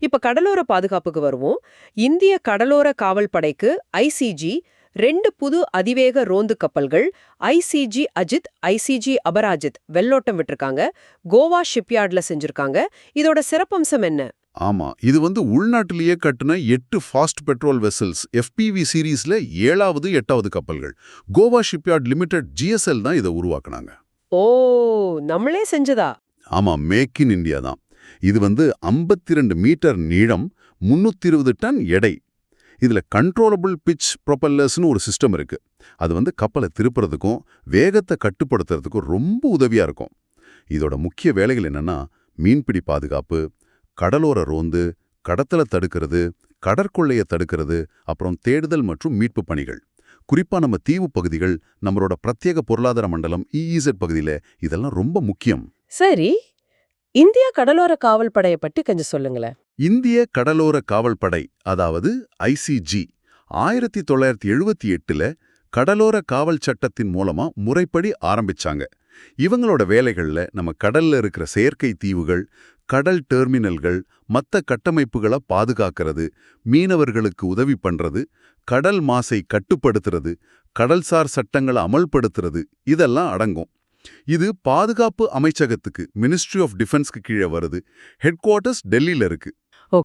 இப்ப கடலோர பாதுகாப்புக்கு வருவோம். இந்திய கடலோர காவல் படைக்கு ஐசிஜி ரெண்டு புது அதிவேக ரோந்து கப்பல்கள் ஐசிஜி அஜித் ஐசிஜி அபராஜித் வெள்ளோட்டம் விட்டிருக்காங்க. கோவா ஷிப்யார்ட்ல செஞ்சிருக்காங்க. இதோட சிறப்பம்சம் என்ன? ஆமா இது வந்து உள்நாட்டிலேயே கட்டுன எட்டு ஃபாஸ்ட் பெட்ரோல் வெசல்ஸ் எஃபிவி சீரீஸ்ல ஏழாவது எட்டாவது கப்பல்கள். கோவா ஷிப்யார்ட் லிமிடெட் ஜிஎஸ்எல் தான் இதை உருவாக்குனாங்க. ஓ நம்மளே செஞ்சதா? ஆமா மேக் இன் இந்தியா தான். இது வந்து 52 மீட்டர் நீளம் 320 டன் எடை. இதுல கண்ட்ரோலபிள் பிட்ச் ப்ரொப்பல்லர்ஸ்னு ஒரு சிஸ்டம் இருக்கு. அது வந்து கப்பலை திருப்புறதுக்கும் வேகத்தை கட்டுப்படுத்துறதுக்கும் ரொம்ப உதவியா இருக்கும். இதோட முக்கிய வேலைகள் என்னன்னா மீன்பிடி பாதுகாப்பு கடலோர ரோந்து கடத்தலை தடுக்கிறது கடற்கொள்ளையை தடுக்கிறது அப்புறம் தேடுதல் மற்றும் மீட்பு பணிகள். குறிப்பா நம்ம தீவு பகுதிகள் நம்மளோட பிரத்யேக பொருளாதார மண்டலம் இஇசட் பகுதியில் இதெல்லாம் ரொம்ப முக்கியம். சரி இந்திய கடலோர காவல் படைய பற்றி கொஞ்சம் சொல்லுங்களேன். இந்திய கடலோர காவல் படை அதாவது ஐசிஜி ஆயிரத்தி தொள்ளாயிரத்தி எழுபத்தி எட்டுல கடலோர காவல் சட்டத்தின் மூலமா முறைப்படி ஆரம்பிச்சாங்க. இவங்களோட வேலைகள்ல நம்ம கடல்ல இருக்கிற செயற்கை தீவுகள் கடல் டெர்மினல்கள் மத்த கட்டமைப்புகளை பாதுகாக்கிறது மீனவர்களுக்கு உதவி பண்றது கடல் மாசை கட்டுப்படுத்துறது கடல்சார் சட்டங்களை அமல்படுத்துறது இதெல்லாம் அடங்கும். இது பாதுகாப்பு அமைச்சகத்துக்கு மினிஸ்ட்ரி ஆஃப் டிஃபென்ஸ்க்கு கீழே வருது. ஹெட் குவார்ட்டர்ஸ் டெல்லியில் இருக்கு.